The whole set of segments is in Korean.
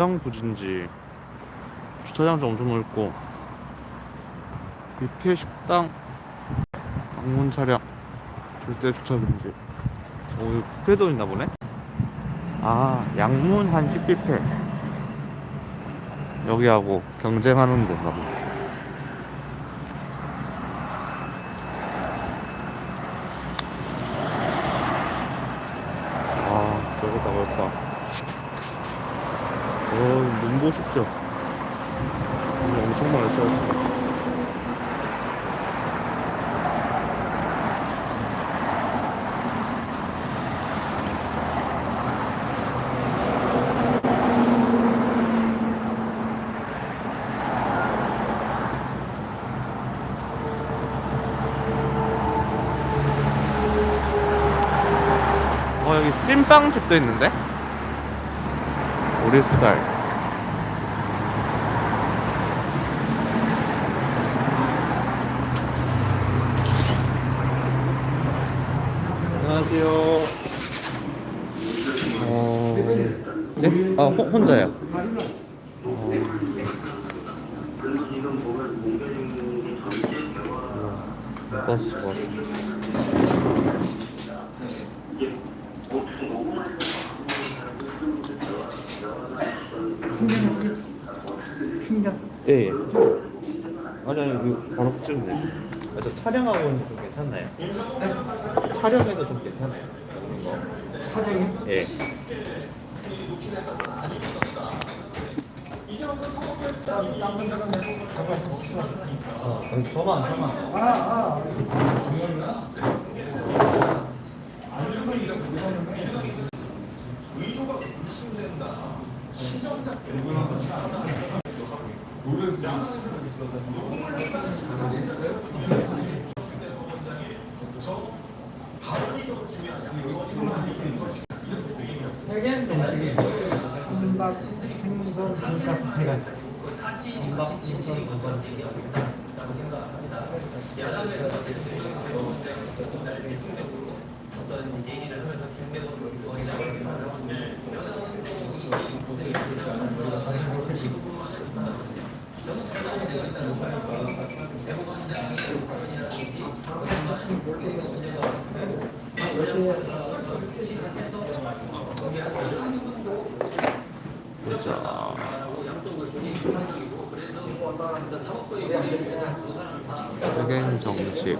주차장 부진지. 주차장 좀 엄청 넓고. 뷔페 식당 방문 차량 절대 주차 금지. 오 여기 뷔페도 있나 보네? 아 양문 한식 뷔페. 여기하고 경쟁하는 데인가 보네 아 넓었다 넓다 어, 눈 보십시오. 눈 엄청 많이 쏘였어. 어, 여기 찐빵집도 있는데? 오리살. 안녕하세요. 어, 네? 아, 호, 혼자요. 어, 버스, 버스. 충전. 예, 예. 아니, 아니, 그, 바로 찍으면 돼요. 아, 저 촬영하고는 좀 괜찮나요? 네? 촬영해도 좀 괜찮아요. 사정이 예. 어, 저만, 저만. 아, 아. 세계 정식이 혼밥 생선 돈가스 세 가지. 혼밥 생선 돈가스. 보자. 세겐 정식.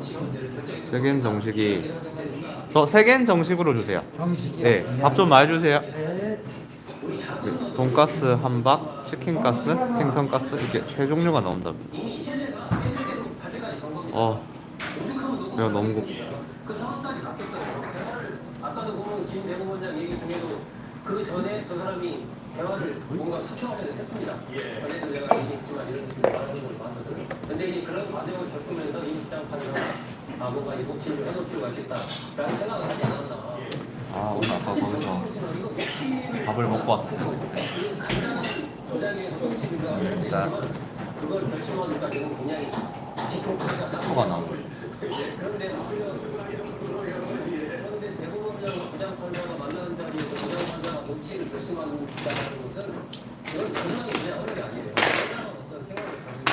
세겐 정식이 저 세겐 정식으로 주세요. 정식이요. 네, 밥좀 많이 주세요. 돈가스 한박, 치킨가스, 생선가스 이렇게 세 종류가 나온답니다. 어, 내가 너무 고. 그 전에 저 사람이 대화를 뭔가 사초하려 했습니다. 이제 그런 과정을 겪으면서 이 입장 판단을 아 뭔가 이 녹취를 해놓을 필요가 있겠다라는 생각을 하지 않았나. 아 오늘 아까 거기서 밥을 먹고 왔었어. 굉장히 스코가 나오고. 그런데 그런데 대법원장 부장판사가 만나는 자리에서 부장판사가 녹취를 결심한다는 것은 이건 정말 그냥 어려운 게 아니에요. 어떤 생각을 가지고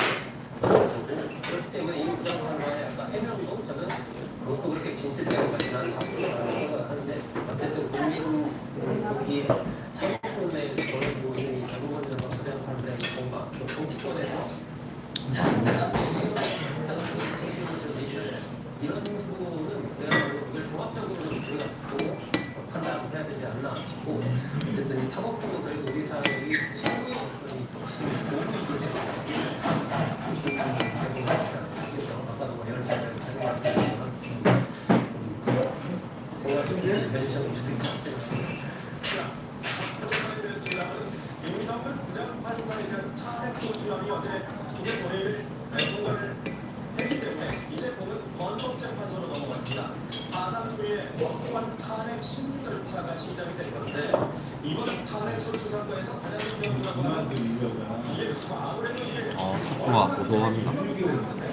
그렇기 때문에 이 부장판사의 약간 해명도 저는 그것도 그렇게 진실되는 것이 나는 생각을 하는데 어쨌든 국민 있는 이 대법원장과 부장판사의 공방 또 정치권에서 이런 부분은 내가 그걸 종합적으로 우리가 판단을 해야 되지 않나 싶고 어쨌든 이 사법부는 그래도 우리 사회의 최고의 어떤 이 아까도 뭐 여러 차례 설명했지만 제가 좀 주택 임성근 부장판사에 대한 소추안이 어제 국회 본회의를 통과를 했기 때문에 이제 보면 헌법재판소로 넘어갔습니다. 4.3 초에 법관 탄핵 심리 절차가 시작이 될 건데 이번 탄핵 소추 사건에서 가장 중요한 수사가 이게 아무래도 이게 아 스코가 고소합니다.